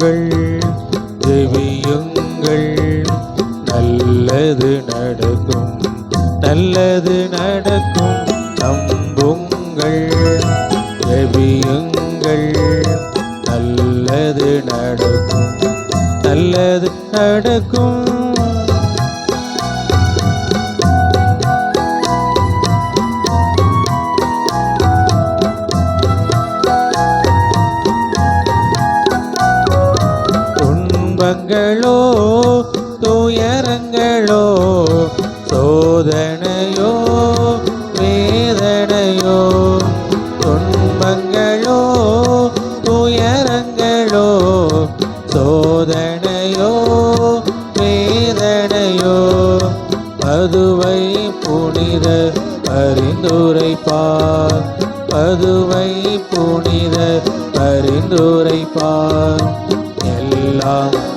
ஜெபியுங்கள் ஜெபியுங்கள் நல்லது நடக்கும் நல்லது நடக்கும். துன்பங்களோ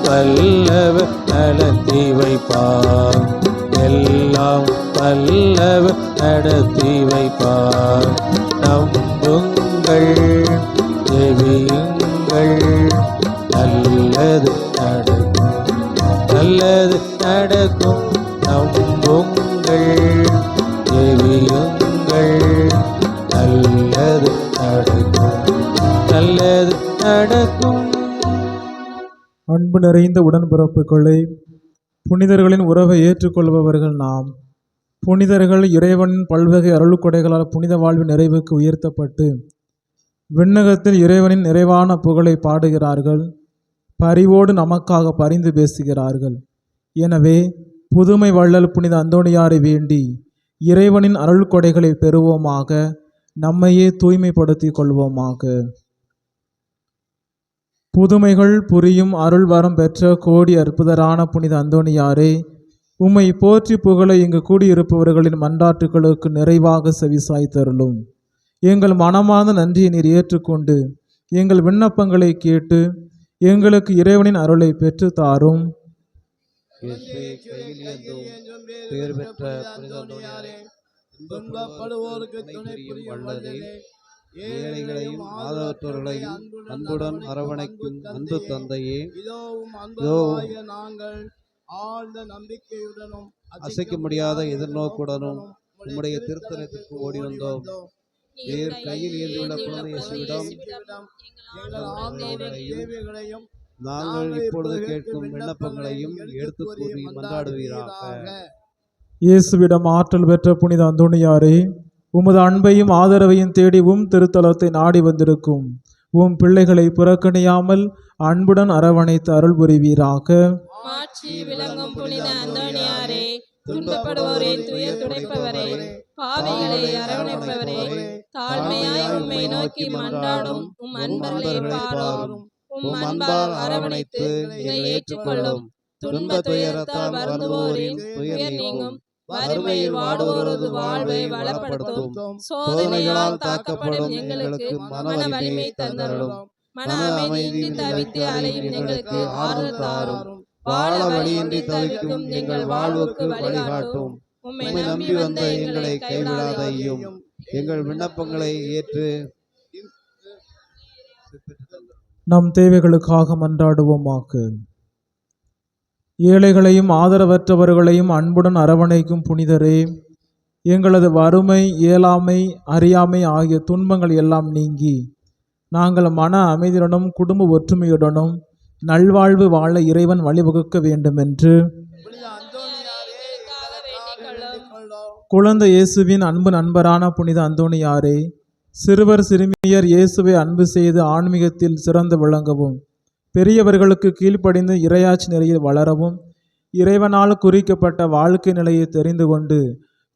வல்லவ நடத்தி வைப்பார். எல்லாம் வல்லவ நடத்தி வைப்பார். நம்புங்கள் ஜெபியுங்கள் நல்லது நடக்கும் நல்லது நடக்கும். நம்புங்கள் ஜெபியுங்கள் நல்லது நடக்கும் நல்லது நடக்கும். அன்பு நிறைந்த உடன்பிறப்புகளை புனிதர்களின் உறவை ஏற்றுக்கொள்பவர்கள் நாம். புனிதர்கள் இறைவனின் பல்வகை அருள்கொடைகளால் புனித வாழ்வின் நிறைவுக்கு உயர்த்தப்பட்டு விண்ணகத்தில் இறைவனின் நிறைவான புகழை பாடுகிறார்கள். பரிவோடு நமக்காக பரிந்து பேசுகிறார்கள். எனவே புதுமை வள்ளல் புனித அந்தோணியாரை வேண்டி இறைவனின் அருள்கொடைகளை பெறுவோமாக நம்மையே தூய்மைப்படுத்திக் கொள்வோமாக. புதுமைகள் புரியும் அருள் வரம் பெற்ற கோடி அற்புதரான புனித அந்தோணியாரே உம்மை போற்றி புகழ இங்கு கூடியிருப்பவர்களின் மன்றாட்டுகளுக்கு நிறைவாக செவிசாய்த்தருளும் எங்கள் மனமார்ந்த நன்றியை நீர் ஏற்றுக்கொண்டு எங்கள் விண்ணப்பங்களை கேட்டு எங்களுக்கு இறைவனின் அருளை பெற்று தாரும். பெற்ற துன்பப்படுவோருக்கு துணை புரியும் ஏழைகளையும் ஆதரவற்றவர்களையும் அன்புடன் அரவணைக்கும் அன்பு தந்தையே. நாங்கள் ஆழ்ந்த நம்பிக்கையுடனும் அசைக்க முடியாத எதிர்நோக்குடனும் உம்முடைய திருத்தலத்திற்கு ஓடி வந்தோம். நீர் கையில் ஏந்தியுள்ள குழந்தை இயேசுவிடம் நாங்கள் இப்பொழுது கேட்கும் விண்ணப்பங்களையும் எடுத்து கூறி மன்றாடுவீராக. இயேசுவிடம் ஆற்றல் பெற்ற புனித அந்தோணியாரே உமது அன்பையும் ஆதரவையும் தேடி உம் திருத்தலத்தை நாடி வந்திருக்கும். உம் பிள்ளைகளை புறக்கணியாமல் அன்புடன் அரவணைத்து அருள் புரிவீராக. மாட்சி துயர் துடைப்பவரே அரவணைப்பவரே தாழ்மையாய் உம்மை நோக்கி மன்றாடும் உம் அன்பர்களை பாரும் உம் அன்பால் அரவணைத்து இதை ஏற்றுக்கொள்ளும். துன்ப துயரத்தால் வருந்துவோரின் துயர் நீங்கும். வறுமையில் வாடுவோரது வாழ்வை வளப்படுத்தும். சோதனைகளால் தாக்கப்படும் எங்களுக்கு மன வலிமை தந்தருளும். மன அமைதியின்றி தவித்து அலையும் எங்களுக்கு ஆறுதல் தாரும். வாழ வழியின்றி தவிக்கும் எங்கள் வாழ்வுக்கு வழிகாட்டும். உம்மை நம்பி வந்த எங்களை கைவிடாதையும். எங்கள் விண்ணப்பங்களை ஏற்று நம் தேவைகளுக்காக மன்றாடுவோமாக ஏழைகளையும் ஆதரவற்றவர்களையும் அன்புடன் அரவணைக்கும் புனிதரே எங்களது வறுமை இயலாமை அறியாமை ஆகிய துன்பங்கள் எல்லாம் நீங்கி நாங்கள் மன அமைதியுடனும் குடும்ப ஒற்றுமையுடனும் நல்வாழ்வு வாழ இறைவன் வழிவகுக்க வேண்டுமென்று குழந்தை இயேசுவின் அன்பு நண்பரான புனித அந்தோணியாரே சிறுவர் சிறுமியர் இயேசுவை அன்பு செய்து ஆன்மீகத்தில் சிறந்து விளங்கவும். பெரியவர்களுக்கு கீழ்ப்படிந்து இறையாட்சி நிலையில் வளரவும் இறைவனால் குறிக்கப்பட்ட வாழ்க்கை நிலையை தெரிந்து கொண்டு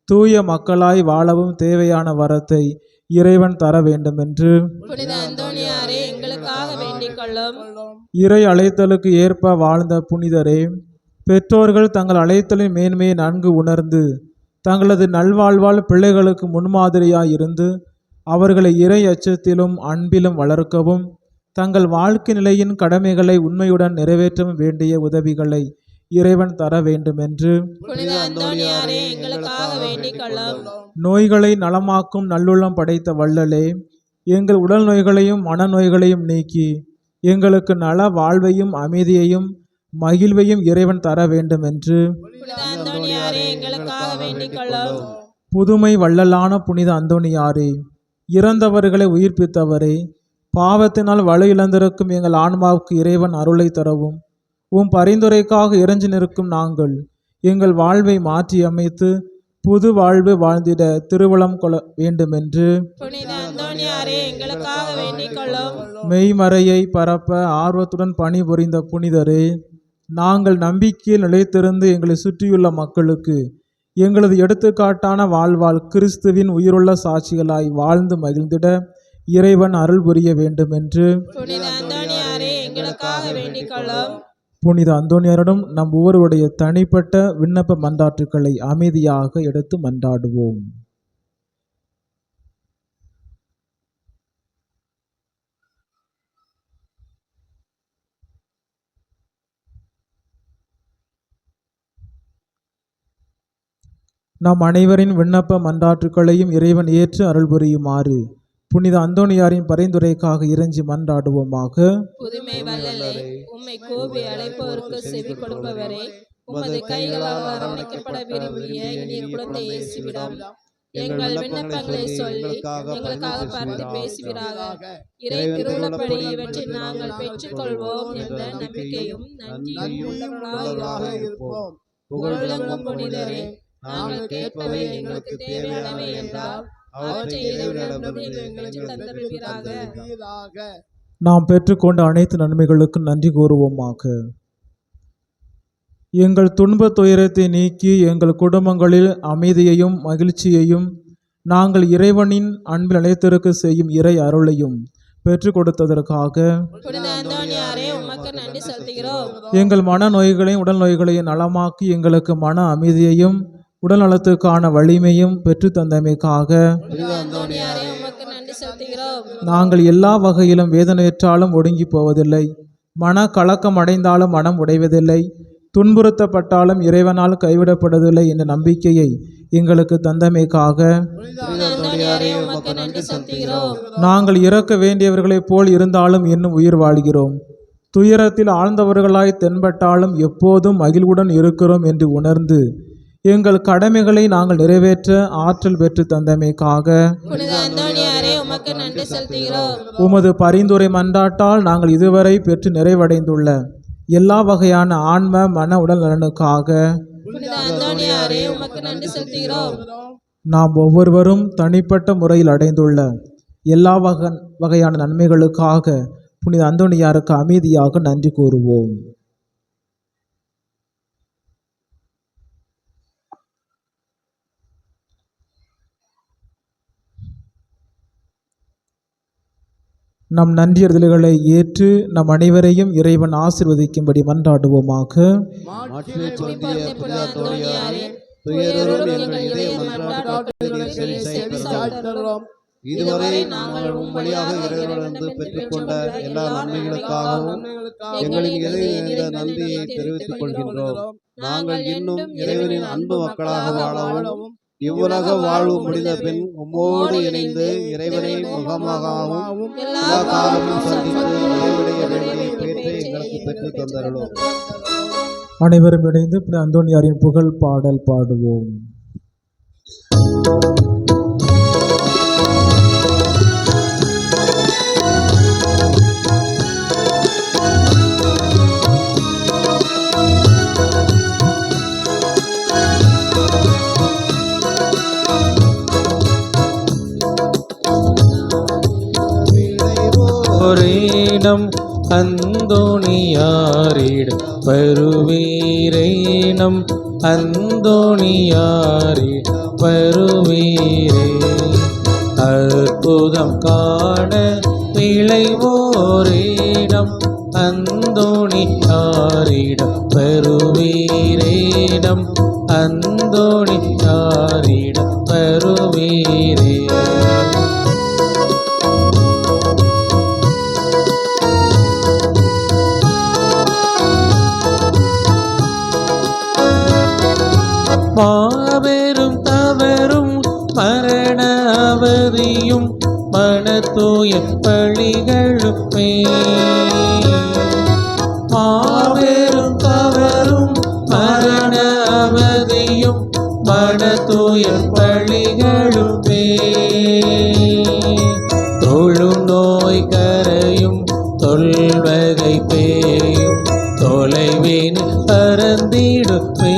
தூய மக்களாய் வாழவும் தேவையான வரத்தை இறைவன் தர வேண்டிக் கொள்ளும். இறை அழைத்தலுக்கு ஏற்ப வாழ்ந்த புனிதரே பெற்றோர்கள் தங்கள் அழைத்தலின் மேன்மையை நன்கு உணர்ந்து தங்களது நல்வாழ்வால் பிள்ளைகளுக்கு முன்மாதிரியாய் இருந்து அவர்களை இறை அச்சத்திலும் அன்பிலும் வளர்க்கவும் தங்கள் வாழ்க்கை நிலையின் கடமைகளை உண்மையுடன் நிறைவேற்றவும் வேண்டிய உதவிகளை இறைவன் தர வேண்டிக் கொள்ளும் நோய்களை நலமாக்கும் நல்லுள்ளம் படைத்த வள்ளலே எங்கள் உடல் நோய்களையும் மனநோய்களையும் நீக்கி எங்களுக்கு நல வாழ்வையும் அமைதியையும் மகிழ்வையும் இறைவன் தர வேண்டும் என்று புதுமை வள்ளலான புனித அந்தோணியாரே இறந்தவர்களை உயிர்ப்பித்தவரே பாவத்தினால் வலு இழந்திருக்கும் எங்கள் ஆன்மாவுக்கு இறைவன் அருளை தரவும். உம் பரிந்துரைக்காக இறைஞ்சி நிற்கும் நாங்கள். எங்கள் வாழ்வை மாற்றி அமைத்து புது வாழ்வு வாழ்ந்திட திருவளம் கொள்ள வேண்டுமென்று. மெய்மறையை பரப்ப ஆர்வத்துடன் பணிபுரிந்த புனிதரே நாங்கள் நம்பிக்கையில் நிலைத்திருந்து எங்களை சுற்றியுள்ள மக்களுக்கு எங்களது எடுத்துக்காட்டான வாழ்வால் கிறிஸ்துவின் உயிருள்ள சாட்சிகளாய் வாழ்ந்து மகிழ்ந்திட இறைவன் அருள் புரிய வேண்டிக் கொள்ளும் புனித அந்தோனியரிடம் நம் ஒவ்வொருவருடைய தனிப்பட்ட விண்ணப்ப மன்றாட்டுக்களை அமைதியாக எடுத்து மன்றாடுவோம். நம் அனைவரின் விண்ணப்ப மன்றாட்டுக்களையும் இறைவன் ஏற்று அருள் புரியுமாறு புனித அந்தோணியாரின் பரிந்துரைக்காக இறைஞ்சி மன்றாடுவோமாக. புதுமை வல்லலே உம்மை கோபி அழைப்பவருக்கு செவி கொடுப்பவரே உமது கைகளால் அரவணைக்கப்பட விரும்பிய இனிய குழந்தை இயேசுவிடம் எங்கள் விண்ணப்பங்களை சொல்லி எங்களுக்காக பார்த்து பேசுவீராக. இறை திருவிழப்படி இவற்றை நாங்கள் பெற்றுக்கொள்வோம் என்ற நம்பிக்கையும் நன்றியும் இருப்போம். புகழ் புகழுலகம் புனிதரே நாங்கள் கேட்பவை எங்களுக்கு தேவையானவை என்றால் அவற்றை இறைவனிடமிருந்து. நாம் பெற்றுக்கொண்ட அனைத்து நன்மைகளுக்கும் நன்றி கூறுவோமாக. எங்கள் துன்பத் துயரத்தை நீக்கி எங்கள் குடும்பங்களில் அமைதியையும் மகிழ்ச்சியையும் நாங்கள் இறைவனின் அன்பில் நிலைத்திருக்க செய்யும் இறை அருளையும் பெற்றுக் கொடுத்ததற்காக எங்கள் மன நோய்களையும் உடல் நோய்களையும் நலமாக்கி எங்களுக்கு மன அமைதியையும் உடல் நலத்துக்கான வலிமையும் பெற்று தந்தமைக்காக நாங்கள் எல்லா வகையிலும் வேதனையற்றாலும் ஒடுங்கி போவதில்லை. மன கலக்கம் அடைந்தாலும் மனம் உடைவதில்லை. துன்புறுத்தப்பட்டாலும் இறைவனால் கைவிடப்படுவதில்லை என்ற நம்பிக்கையை எங்களுக்கு தந்தமைக்காக நாங்கள் இறக்க வேண்டியவர்களைப் போல் இருந்தாலும் இன்னும் உயிர் வாழ்கிறோம். துயரத்தில் ஆழ்ந்தவர்களாய் தென்பட்டாலும் எப்போதும் மகிழ்வுடன் இருக்கிறோம் என்று உணர்ந்து எங்கள் கடமைகளை நாங்கள் நிறைவேற்ற ஆற்றல் பெற்று தந்தமைக்காக. உமது பரிந்துரை மன்றாட்டால் நாங்கள் இதுவரை பெற்று நிறைவடைந்துள்ள எல்லா வகையான ஆன்ம மன உடல் நலனுக்காக. நாம் ஒவ்வொருவரும் தனிப்பட்ட முறையில் அடைந்துள்ள எல்லா வகை வகையான நன்மைகளுக்காக புனித அந்தோணியாருக்கு அமைதியாக நன்றி கூறுவோம். நம் நன்றியர்தல்களை ஏற்று நம் அனைவரையும் இறைவன் ஆசிர்வதிக்கும்படி மன்றாடுவோமாக. இதுவரை நாங்கள் உன் வழியாக இறைவனிருந்து பெற்றுக்கொண்ட எல்லா நன்மைகளுக்காகவும் எங்களின் இறைவனிருந்த நன்றியை தெரிவித்துக் கொள்கின்றோம். நாங்கள் இன்னும் இறைவனின் அன்பு மக்களாக வாழவும் இவ்வுலக வாழ்வு முடிந்த பின் உம்மோடு இணைந்து இறைவனை முகமாகவும் எல்லா காலமும் சந்தித்து நிறைவடைய வேண்டிய பேற்றை எங்களுக்கு பெற்றுத் தந்தருளும். அனைவரும் இணைந்து அந்தோணியாரின் புகழ் பாடல் பாடுவோம். ஓரேனம் அந்தோணியாரிடம் வருவீரேனம் அந்தோணியாரிடம் வருவீரே. அற்புதம் காண விளைவோரேனம் அந்தோணியாரிடம் வருவீரேனம் அந்த மாபெரும் மனத்தூய மரண பழிகளுமே மாபெரும் தவறும் மரண அவதியும் மனத்தூய தூய பழிகளுமே தொழு நோய் கரையும் தொல்வகை பேயும் தொலைவின் பரந்திடுமே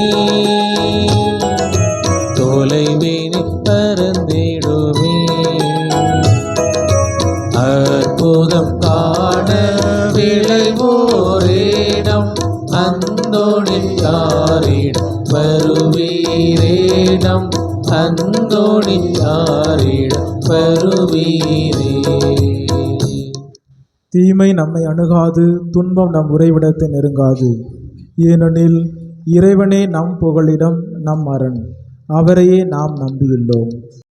அந்தோணியாரிடம் வருவீரேடம் அந்தோணியாரிடம் வருவீரே தீமை நம்மை அணுகாது துன்பம் நம் உறைவிடத்தை நெருங்காது. ஏனெனில் இறைவனே நம் புகழிடம் நம் அரண். அவரையே நாம் நம்பியுள்ளோம்.